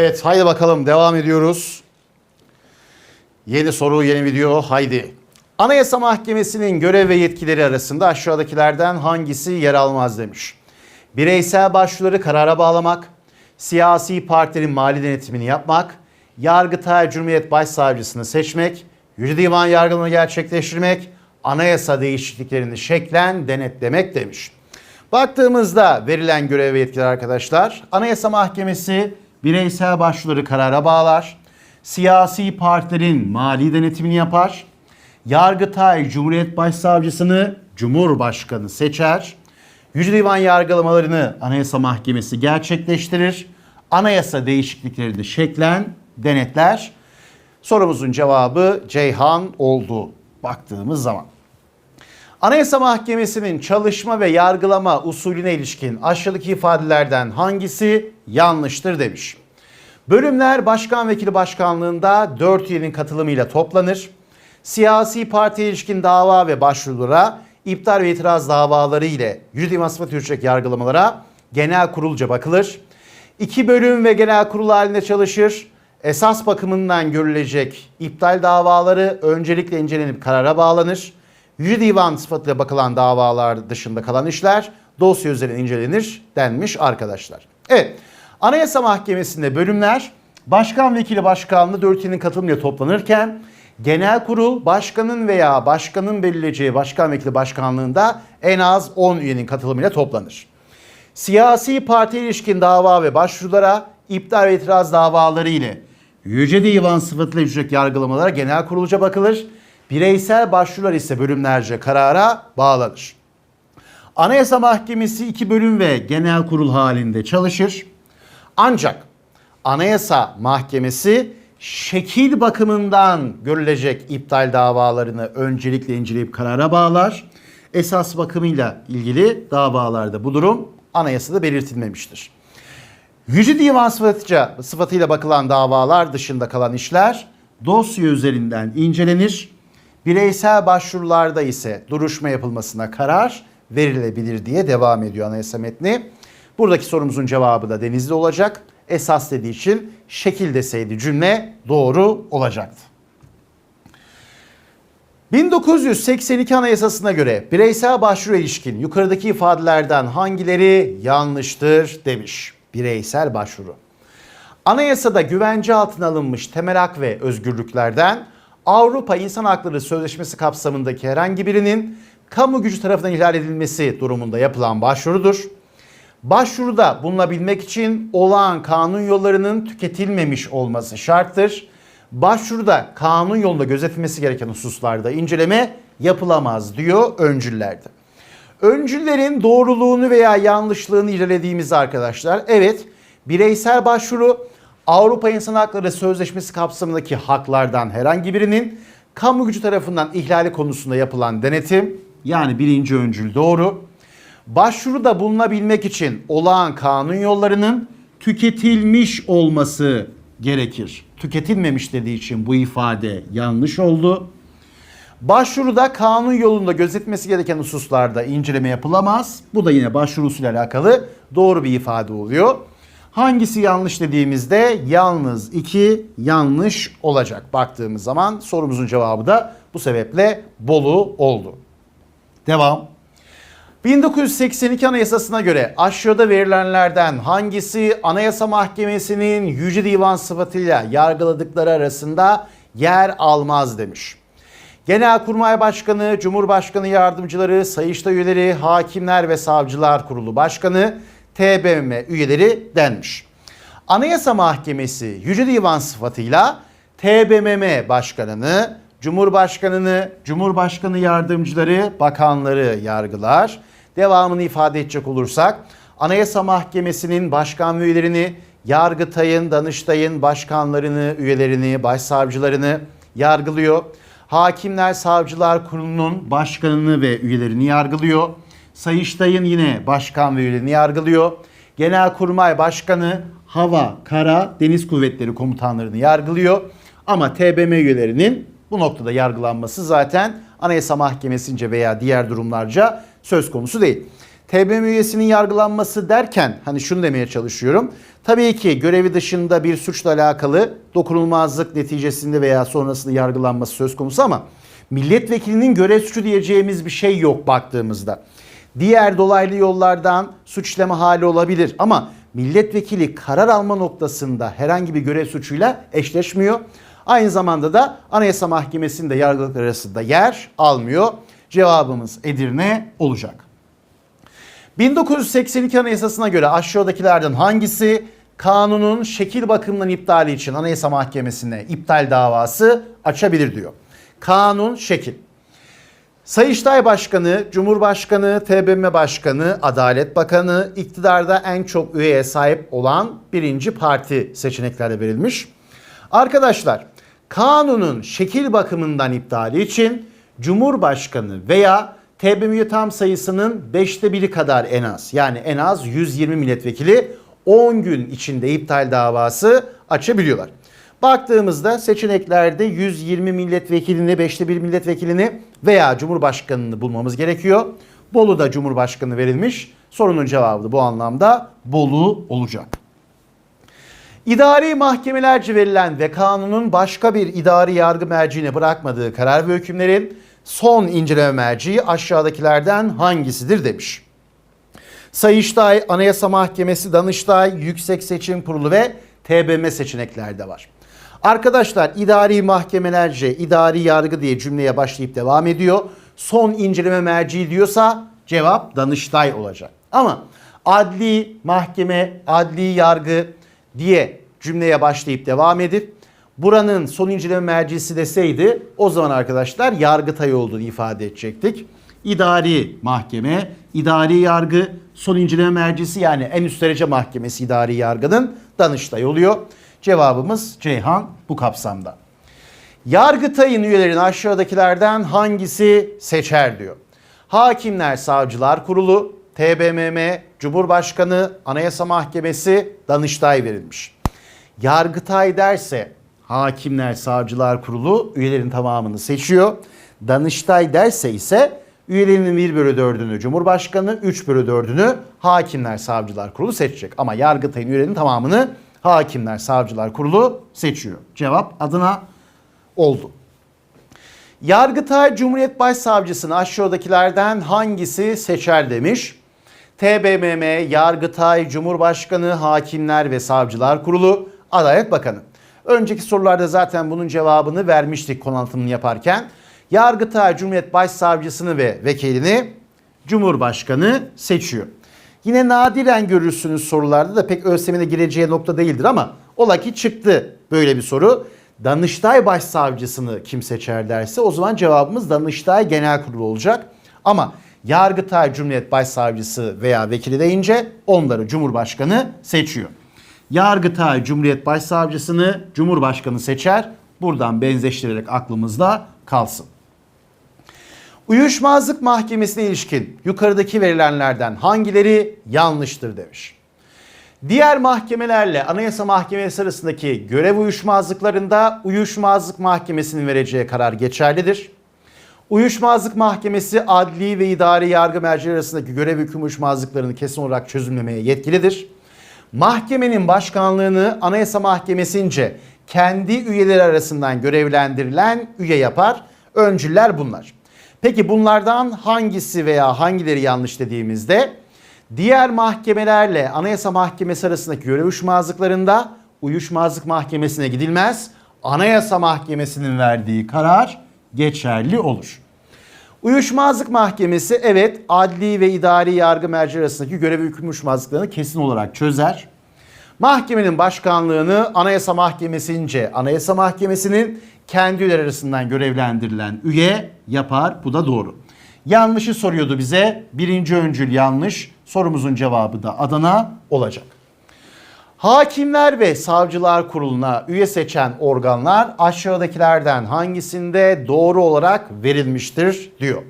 Evet haydi bakalım devam ediyoruz. Yeni soru, yeni video haydi. Anayasa Mahkemesi'nin görev ve yetkileri arasında aşağıdakilerden hangisi yer almaz demiş. Bireysel başvuruları karara bağlamak, siyasi partilerin mali denetimini yapmak, Yargıtay Cumhuriyet Başsavcısını seçmek, Yüce Divan yargılama gerçekleştirmek, anayasa değişikliklerini şeklen denetlemek demiş. Baktığımızda verilen görev ve yetkiler arkadaşlar, Anayasa Mahkemesi bireysel başvuruları karara bağlar, siyasi partilerin mali denetimini yapar, Yargıtay Cumhuriyet Başsavcısını Cumhurbaşkanı seçer, Yüce Divan yargılamalarını Anayasa Mahkemesi gerçekleştirir, anayasa değişikliklerini şeklen denetler. Sorumuzun cevabı Ceyhan oldu baktığımız zaman. Anayasa Mahkemesi'nin çalışma ve yargılama usulüne ilişkin aşağıdaki ifadelerden hangisi yanlıştır demiş. Bölümler başkan vekili başkanlığında 4 üyenin katılımıyla toplanır. Siyasi partiye ilişkin dava ve başvurulara, iptal ve itiraz davaları ile Yüce Divan Sıfat Yürütecek yargılamalara genel kurulca bakılır. İki bölüm ve genel kurul halinde çalışır. Esas bakımından görülecek iptal davaları öncelikle incelenip karara bağlanır. Yüce Divan sıfatıyla bakılan davalar dışında kalan işler dosya üzerine incelenir denmiş arkadaşlar. Evet, Anayasa Mahkemesi'nde bölümler başkan vekili başkanlığı 4 üyenin katılımıyla toplanırken genel kurul başkanın veya başkanın belirleyeceği başkan vekili başkanlığında en az 10 üyenin katılımıyla toplanır. Siyasi parti ilişkin dava ve başvurulara iptal ve itiraz davaları ile Yüce Divan sıfatıyla yürütecek yargılamalara genel kurulca bakılır. Bireysel başvurular ise bölümlerce karara bağlanır. Anayasa Mahkemesi iki bölüm ve genel kurul halinde çalışır. Ancak Anayasa Mahkemesi şekil bakımından görülecek iptal davalarını öncelikle inceleyip karara bağlar. Esas bakımıyla ilgili davalarda bu durum anayasada belirtilmemiştir. Yüce Divan sıfatıyla, sıfatıyla bakılan davalar dışında kalan işler dosya üzerinden incelenir. Bireysel başvurularda ise duruşma yapılmasına karar verilebilir diye devam ediyor anayasa metni. Buradaki sorumuzun cevabı da denizli olacak. Esas dediği için şekil deseydi cümle doğru olacaktı. 1982 Anayasası'na göre bireysel başvuru ilişkin yukarıdaki ifadelerden hangileri yanlıştır demiş. Bireysel başvuru. Anayasada güvence altına alınmış temel hak ve özgürlüklerden Avrupa İnsan Hakları Sözleşmesi kapsamındaki herhangi birinin kamu gücü tarafından ihlal edilmesi durumunda yapılan başvurudur. Başvuruda bulunabilmek için olağan kanun yollarının tüketilmemiş olması şarttır. Başvuruda kanun yolunda gözetilmesi gereken hususlarda inceleme yapılamaz diyor öncüllerde. Öncüllerin doğruluğunu veya yanlışlığını ilerlediğimiz arkadaşlar evet bireysel başvuru Avrupa İnsan Hakları Sözleşmesi kapsamındaki haklardan herhangi birinin kamu gücü tarafından ihlali konusunda yapılan denetim yani birinci öncül doğru. Başvuruda bulunabilmek için olağan kanun yollarının tüketilmiş olması gerekir. Tüketilmemiş dediği için bu ifade yanlış oldu. Başvuruda kanun yolunda gözetmesi gereken hususlarda inceleme yapılamaz. Bu da yine başvurusuyla alakalı doğru bir ifade oluyor. Hangisi yanlış dediğimizde yalnız iki yanlış olacak. Baktığımız zaman sorumuzun cevabı da bu sebeple Bolu oldu. Devam. 1982 Anayasası'na göre aşağıda verilenlerden hangisi Anayasa Mahkemesi'nin Yüce Divan sıfatıyla yargıladıkları arasında yer almaz demiş. Genelkurmay Başkanı, Cumhurbaşkanı yardımcıları, Sayıştay üyeleri, Hakimler ve Savcılar Kurulu Başkanı, TBMM üyeleri denmiş. Anayasa Mahkemesi Yüce Divan sıfatıyla TBMM Başkanını, Cumhurbaşkanını, Cumhurbaşkanı yardımcıları, bakanları yargılar. Devamını ifade edecek olursak Anayasa Mahkemesi'nin başkan üyelerini, Yargıtay'ın, Danıştay'ın başkanlarını, üyelerini, başsavcılarını yargılıyor. Hakimler Savcılar Kurulu'nun başkanını ve üyelerini yargılıyor. Sayıştay'ın yine başkan ve üyelerini yargılıyor. Genelkurmay Başkanı Hava, Kara, Deniz Kuvvetleri komutanlarını yargılıyor. Ama TBMM üyelerinin bu noktada yargılanması zaten Anayasa Mahkemesi'nce veya diğer durumlarca söz konusu değil. TBMM üyesinin yargılanması derken hani şunu demeye çalışıyorum. Tabii ki görevi dışında bir suçla alakalı dokunulmazlık neticesinde veya sonrasında yargılanması söz konusu ama milletvekilinin görev suçu diyeceğimiz bir şey yok baktığımızda. Diğer dolaylı yollardan suç işleme hali olabilir ama milletvekili karar alma noktasında herhangi bir görev suçuyla eşleşmiyor. Aynı zamanda da Anayasa Mahkemesi'nde yargılıklar arasında yer almıyor. Cevabımız Edirne olacak. 1982 Anayasası'na göre aşağıdakilerden hangisi kanunun şekil bakımından iptali için Anayasa Mahkemesi'ne iptal davası açabilir diyor. Kanun şekil. Sayıştay Başkanı, Cumhurbaşkanı, TBMM Başkanı, Adalet Bakanı iktidarda en çok üyeye sahip olan birinci parti seçeneklerde verilmiş. Arkadaşlar kanunun şekil bakımından iptali için Cumhurbaşkanı veya TBMM tam sayısının 5'te biri kadar en az yani en az 120 milletvekili 10 gün içinde iptal davası açabiliyorlar. Baktığımızda seçeneklerde 120 milletvekilini, 5'te 1 milletvekilini veya Cumhurbaşkanını bulmamız gerekiyor. Bolu'da Cumhurbaşkanı verilmiş. Sorunun cevabı bu anlamda Bolu olacak. İdari mahkemelerce verilen ve kanunun başka bir idari yargı merciine bırakmadığı karar ve hükümlerin son inceleme merciği aşağıdakilerden hangisidir demiş. Sayıştay, Anayasa Mahkemesi, Danıştay, Yüksek Seçim Kurulu ve TBMM seçeneklerde var. Arkadaşlar idari mahkemelerce, idari yargı diye cümleye başlayıp devam ediyor. Son inceleme merci diyorsa cevap Danıştay olacak. Ama adli mahkeme, adli yargı diye cümleye başlayıp devam edip buranın son inceleme mercisi deseydi o zaman arkadaşlar Yargıtay olduğunu ifade edecektik. İdari mahkeme, idari yargı, son inceleme mercisi yani en üst derece mahkemesi idari yargının Danıştay oluyor. Cevabımız Ceyhan bu kapsamda. Yargıtay'ın üyelerini aşağıdakilerden hangisi seçer diyor. Hakimler Savcılar Kurulu, TBMM, Cumhurbaşkanı, Anayasa Mahkemesi, Danıştay verilmiş. Yargıtay derse Hakimler Savcılar Kurulu üyelerin tamamını seçiyor. Danıştay derse ise üyelerinin 1 bölü 4'ünü Cumhurbaşkanı, 3 bölü 4'ünü Hakimler Savcılar Kurulu seçecek. Ama Yargıtay'ın üyelerinin tamamını Hakimler Savcılar Kurulu seçiyor. Cevap adına oldu. Yargıtay Cumhuriyet Başsavcısını aşağıdakilerden hangisi seçer demiş. TBMM, Yargıtay, Cumhurbaşkanı, Hakimler ve Savcılar Kurulu, Adalet Bakanı. Önceki sorularda zaten bunun cevabını vermiştik konu yaparken. Yargıtay Cumhuriyet Başsavcısını ve vekilini Cumhurbaşkanı seçiyor. Yine nadiren görürsünüz sorularda da pek ÖSYM'de gireceği nokta değildir ama ola ki çıktı böyle bir soru. Danıştay Başsavcısını kim seçer derse o zaman cevabımız Danıştay Genel Kurulu olacak. Ama Yargıtay Cumhuriyet Başsavcısı veya vekili deyince onları Cumhurbaşkanı seçiyor. Yargıtay Cumhuriyet Başsavcısını Cumhurbaşkanı seçer. Buradan benzeştirerek aklımızda kalsın. Uyuşmazlık Mahkemesi'ne ilişkin yukarıdaki verilenlerden hangileri yanlıştır demiş. Diğer mahkemelerle Anayasa Mahkemesi arasındaki görev uyuşmazlıklarında Uyuşmazlık Mahkemesi'nin vereceği karar geçerlidir. Uyuşmazlık Mahkemesi adli ve idari yargı mercileri arasındaki görev hüküm uyuşmazlıklarını kesin olarak çözümlemeye yetkilidir. Mahkemenin başkanlığını Anayasa Mahkemesi'nce kendi üyeleri arasından görevlendirilen üye yapar. Öncüller bunlar. Peki bunlardan hangisi veya hangileri yanlış dediğimizde diğer mahkemelerle Anayasa Mahkemesi arasındaki görev uyuşmazlıklarında uyuşmazlık mahkemesine gidilmez. Anayasa Mahkemesi'nin verdiği karar geçerli olur. Uyuşmazlık Mahkemesi evet adli ve idari yargı merci arasındaki görev uyuşmazlıklarını kesin olarak çözer. Mahkemenin başkanlığını Anayasa Mahkemesi'nce Anayasa Mahkemesi'nin kendi üyeler arasından görevlendirilen üye yapar. Bu da doğru. Yanlışı soruyordu bize. Birinci öncül yanlış. Sorumuzun cevabı da Adana olacak. Hakimler ve Savcılar Kurulu'na üye seçen organlar aşağıdakilerden hangisinde doğru olarak verilmiştir diyor.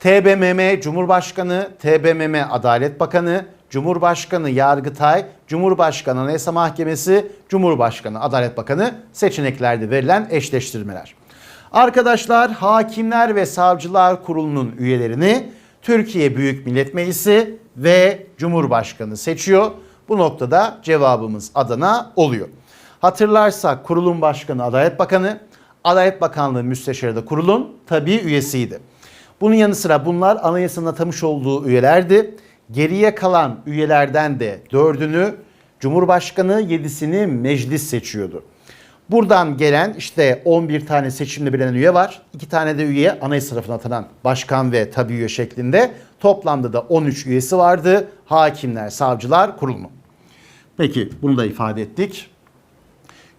TBMM Cumhurbaşkanı, TBMM Adalet Bakanı, Cumhurbaşkanı Yargıtay, Cumhurbaşkanı Anayasa Mahkemesi, Cumhurbaşkanı Adalet Bakanı seçeneklerde verilen eşleştirmeler. Arkadaşlar Hakimler ve Savcılar Kurulu'nun üyelerini Türkiye Büyük Millet Meclisi ve Cumhurbaşkanı seçiyor. Bu noktada cevabımız Adana oluyor. Hatırlarsak kurulun başkanı Adalet Bakanı, Adalet Bakanlığı müsteşarı da kurulun tabii üyesiydi. Bunun yanı sıra bunlar anayasanın atamış olduğu üyelerdi. Geriye kalan üyelerden de dördünü Cumhurbaşkanı, yedisini meclis seçiyordu. Buradan gelen işte 11 tane seçimle bilinen üye var. 2 tane de üye anayasa tarafından atanan başkan ve tabi üye şeklinde. Toplamda da 13 üyesi vardı. Hakimler, savcılar kurulumu. Peki bunu da ifade ettik.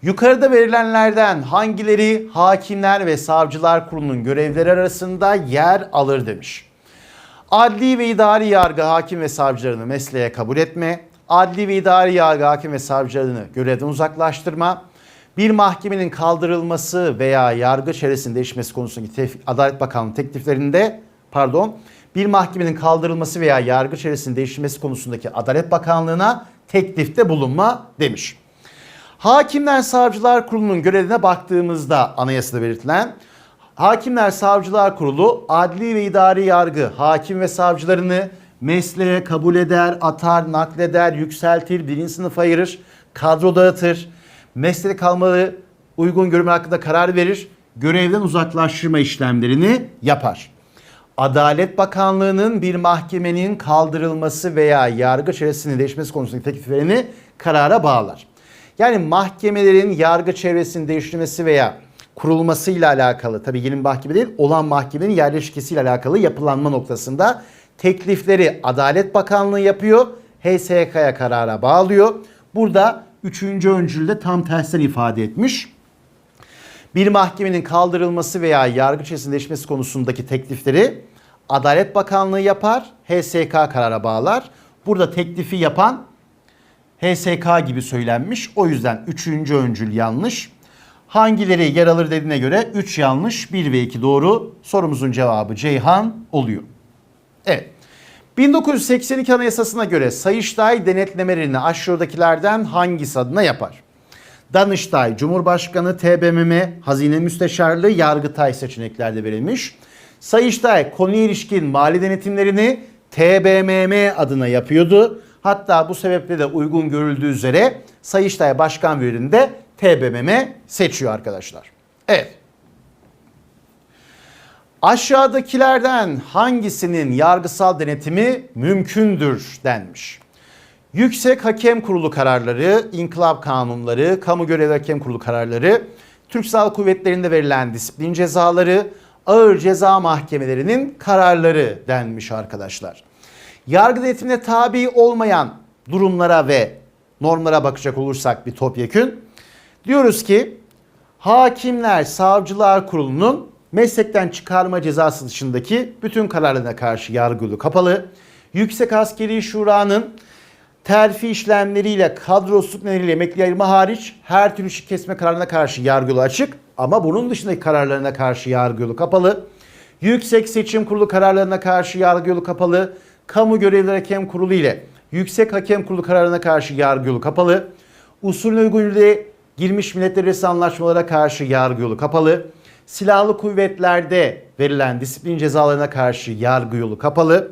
Yukarıda verilenlerden hangileri hakimler ve savcılar kurulunun görevleri arasında yer alır demiş. Adli ve idari yargı hakim ve savcılarını mesleğe kabul etme, adli ve idari yargı hakim ve savcılarını görevden uzaklaştırma, bir mahkemenin kaldırılması veya yargı çevresinin değişmesi konusundaki tef- Adalet Bakanlığı tekliflerinde pardon bir mahkemenin kaldırılması veya yargı çevresinin değiştirilmesi konusundaki Adalet Bakanlığı'na teklifte bulunma demiş. Hakimler Savcılar Kurulu'nun görevine baktığımızda anayasada belirtilen Hakimler Savcılar Kurulu adli ve idari yargı hakim ve savcılarını mesleğe kabul eder, atar, nakleder, yükseltir, birinci sınıf ayırır, kadro dağıtır, mesleğe kalmaları uygun görünme hakkında karar verir, görevden uzaklaştırma işlemlerini yapar. Adalet Bakanlığı'nın bir mahkemenin kaldırılması veya yargı çevresinin değişmesi konusundaki tekliflerini karara bağlar. Yani mahkemelerin yargı çevresinin değiştirilmesi veya kurulmasıyla alakalı tabii yeni bir mahkeme değil olan mahkemenin yerleşkesiyle alakalı yapılanma noktasında teklifleri Adalet Bakanlığı yapıyor. HSK'ya karara bağlıyor. Burada üçüncü öncülde tam tersten ifade etmiş bir mahkemenin kaldırılması veya yargı çevresinin değişmesi konusundaki teklifleri Adalet Bakanlığı yapar, HSK karara bağlar. Burada teklifi yapan HSK gibi söylenmiş. O yüzden üçüncü öncül yanlış. Hangileri yer alır dediğine göre 3 yanlış, 1 ve 2 doğru. Sorumuzun cevabı Ceyhan oluyor. Evet. 1982 Anayasası'na göre Sayıştay denetlemelerini aşağıdakilerden hangisi adına yapar? Danıştay, Cumhurbaşkanı, TBMM, Hazine Müsteşarlığı, Yargıtay seçeneklerde verilmiş. Sayıştay konuya ilişkin mali denetimlerini TBMM adına yapıyordu. Hatta bu sebeple de uygun görüldüğü üzere Sayıştay Başkan Vekilini de TBMM seçiyor arkadaşlar. Evet. Aşağıdakilerden hangisinin yargısal denetimi mümkündür denmiş. Yüksek Hakem Kurulu kararları, inkılap kanunları, kamu görevli hakem kurulu kararları, Türk Silahlı Kuvvetleri'nde verilen disiplin cezaları, ağır ceza mahkemelerinin kararları denmiş arkadaşlar. Yargı denetimine tabi olmayan durumlara ve normlara bakacak olursak bir topyekün. Diyoruz ki Hakimler Savcılar Kurulu'nun meslekten çıkarma cezası dışındaki bütün kararlarına karşı yargı yolu kapalı. Yüksek Askeri Şura'nın terfi işlemleriyle kadrosuzluk nedeniyle emekli ayırma hariç her türlü işi kesme kararına karşı yargı yolu açık ama bunun dışındaki kararlarına karşı yargı yolu kapalı. Yüksek Seçim Kurulu kararlarına karşı yargı yolu kapalı. Kamu Görevliler Hakem Kurulu ile Yüksek Hakem Kurulu kararına karşı yargı yolu kapalı. Usulüne uygun yürürlüğe girmiş milletler arası anlaşmalara karşı yargı yolu kapalı. Silahlı kuvvetlerde verilen disiplin cezalarına karşı yargı yolu kapalı.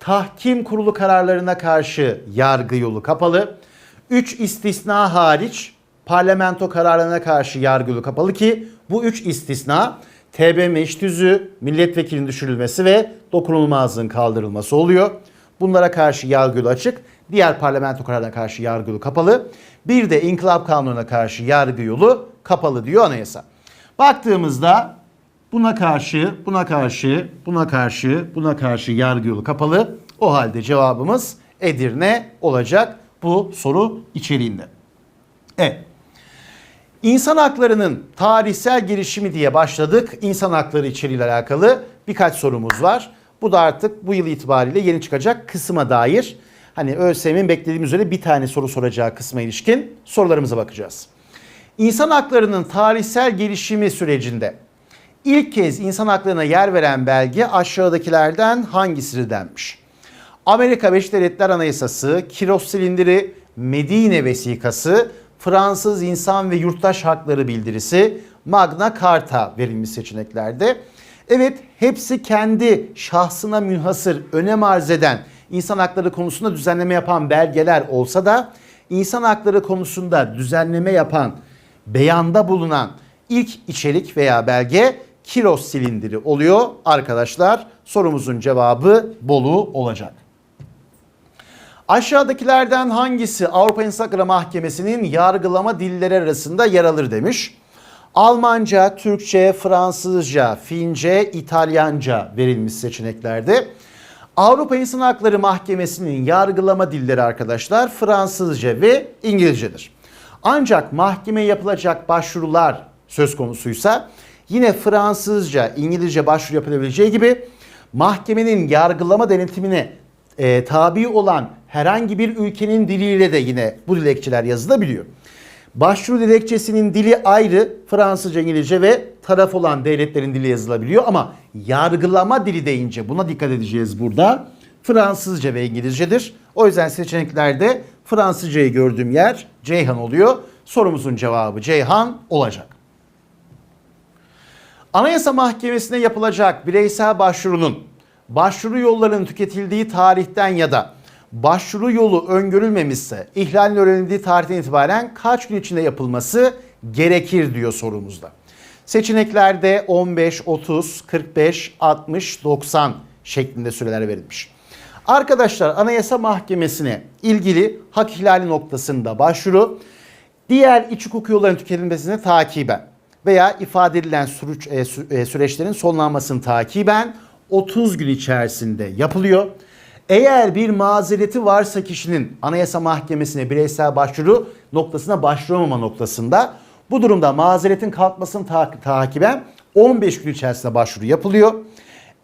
Tahkim kurulu kararlarına karşı yargı yolu kapalı. 3 istisna hariç parlamento kararlarına karşı yargı yolu kapalı ki bu 3 istisna TBMM iş tüzüğü, milletvekilinin düşürülmesi ve dokunulmazlığın kaldırılması oluyor. Bunlara karşı yargı yolu açık. Diğer parlamento kararlarına karşı yargı yolu kapalı. Bir de inkılap kanununa karşı yargı yolu kapalı diyor anayasa. Baktığımızda buna karşı, buna karşı, buna karşı, buna karşı yargı yolu kapalı. O halde cevabımız Edirne olacak bu soru içeriğinde. Evet. İnsan haklarının tarihsel gelişimi diye başladık. İnsan hakları içeriğiyle alakalı birkaç sorumuz var. Bu da artık bu yıl itibariyle yeni çıkacak kısma dair. Hani ÖSYM'in beklediğimiz üzere bir tane soru soracağı kısma ilişkin sorularımıza bakacağız. İnsan haklarının tarihsel gelişimi sürecinde ilk kez insan haklarına yer veren belge aşağıdakilerden hangisidir denmiş. Amerika Birleşik Devletleri Anayasası, Kiros Silindiri, Medine Vesikası, Fransız İnsan ve Yurttaş Hakları Bildirisi, Magna Carta verilmiş seçeneklerde. Evet hepsi kendi şahsına münhasır önem arz eden insan hakları konusunda düzenleme yapan belgeler olsa da insan hakları konusunda düzenleme yapan, beyanda bulunan ilk içerik veya belge Kiros silindiri oluyor. Arkadaşlar sorumuzun cevabı Bolu olacak. Aşağıdakilerden hangisi Avrupa İnsan Hakları Mahkemesi'nin yargılama dilleri arasında yer alır demiş. Almanca, Türkçe, Fransızca, Fince, İtalyanca verilmiş seçeneklerde. Avrupa İnsan Hakları Mahkemesi'nin yargılama dilleri arkadaşlar Fransızca ve İngilizcedir. Ancak mahkemeye yapılacak başvurular söz konusuysa yine Fransızca, İngilizce başvuru yapılabileceği gibi mahkemenin yargılama denetimine e, tabi olan herhangi bir ülkenin diliyle de yine bu dilekçeler yazılabiliyor. Başvuru dilekçesinin dili ayrı Fransızca, İngilizce ve taraf olan devletlerin dili yazılabiliyor ama yargılama dili deyince buna dikkat edeceğiz burada. Fransızca ve İngilizcedir. O yüzden seçeneklerde Fransızcayı gördüğüm yer Ceyhan oluyor. Sorumuzun cevabı Ceyhan olacak. Anayasa Mahkemesi'ne yapılacak bireysel başvurunun başvuru yollarının tüketildiği tarihten ya da başvuru yolu öngörülmemişse ihlalin öğrenildiği tarihten itibaren kaç gün içinde yapılması gerekir diyor sorumuzda. Seçeneklerde 15, 30, 45, 60, 90 şeklinde süreler verilmiş. Arkadaşlar Anayasa Mahkemesi'ne ilgili hak ihlali noktasında başvuru diğer iç hukuk yollarının tüketilmesine takiben veya ifade edilen e, e, süreçlerin sonlanmasını takiben 30 gün içerisinde yapılıyor. Eğer bir mazereti varsa kişinin Anayasa Mahkemesi'ne bireysel başvuru noktasına başvuramama noktasında bu durumda mazeretin kalkmasını ta- takiben 15 gün içerisinde başvuru yapılıyor.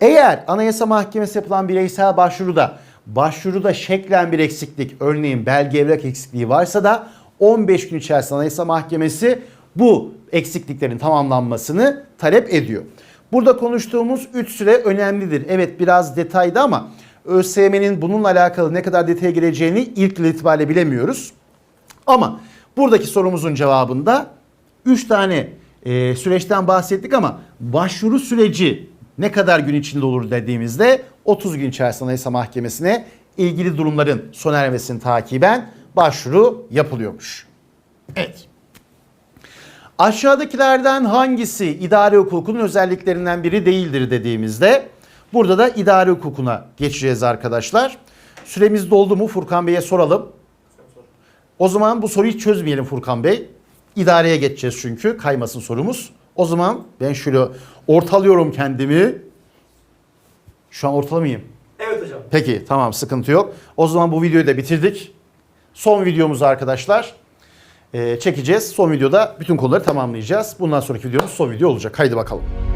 Eğer Anayasa Mahkemesi yapılan bireysel başvuruda başvuruda şeklen bir eksiklik örneğin belge evrak eksikliği varsa da 15 gün içerisinde Anayasa Mahkemesi bu eksikliklerin tamamlanmasını talep ediyor. Burada konuştuğumuz 3 süre önemlidir. Evet biraz detaydı ama ÖSYM'nin bununla alakalı ne kadar detaya gireceğini ilk itibariyle bilemiyoruz. Ama buradaki sorumuzun cevabında 3 tane e, süreçten bahsettik ama başvuru süreci ne kadar gün içinde olur dediğimizde 30 gün içerisinde Anayasa Mahkemesi'ne ilgili durumların sona ermesini takiben başvuru yapılıyormuş. Evet. Aşağıdakilerden hangisi idare hukukunun özelliklerinden biri değildir dediğimizde burada da idare hukukuna geçeceğiz arkadaşlar. Süremiz doldu mu Furkan Bey'e soralım. O zaman bu soruyu çözmeyelim Furkan Bey. İdareye geçeceğiz çünkü kaymasın sorumuz. O zaman ben şöyle ortalıyorum kendimi. Şu an ortalamayayım. Evet hocam. Peki tamam sıkıntı yok. O zaman bu videoyu da bitirdik. Son videomuzu arkadaşlar e, çekeceğiz. Son videoda bütün konuları tamamlayacağız. Bundan sonraki videomuz son video olacak. Haydi bakalım.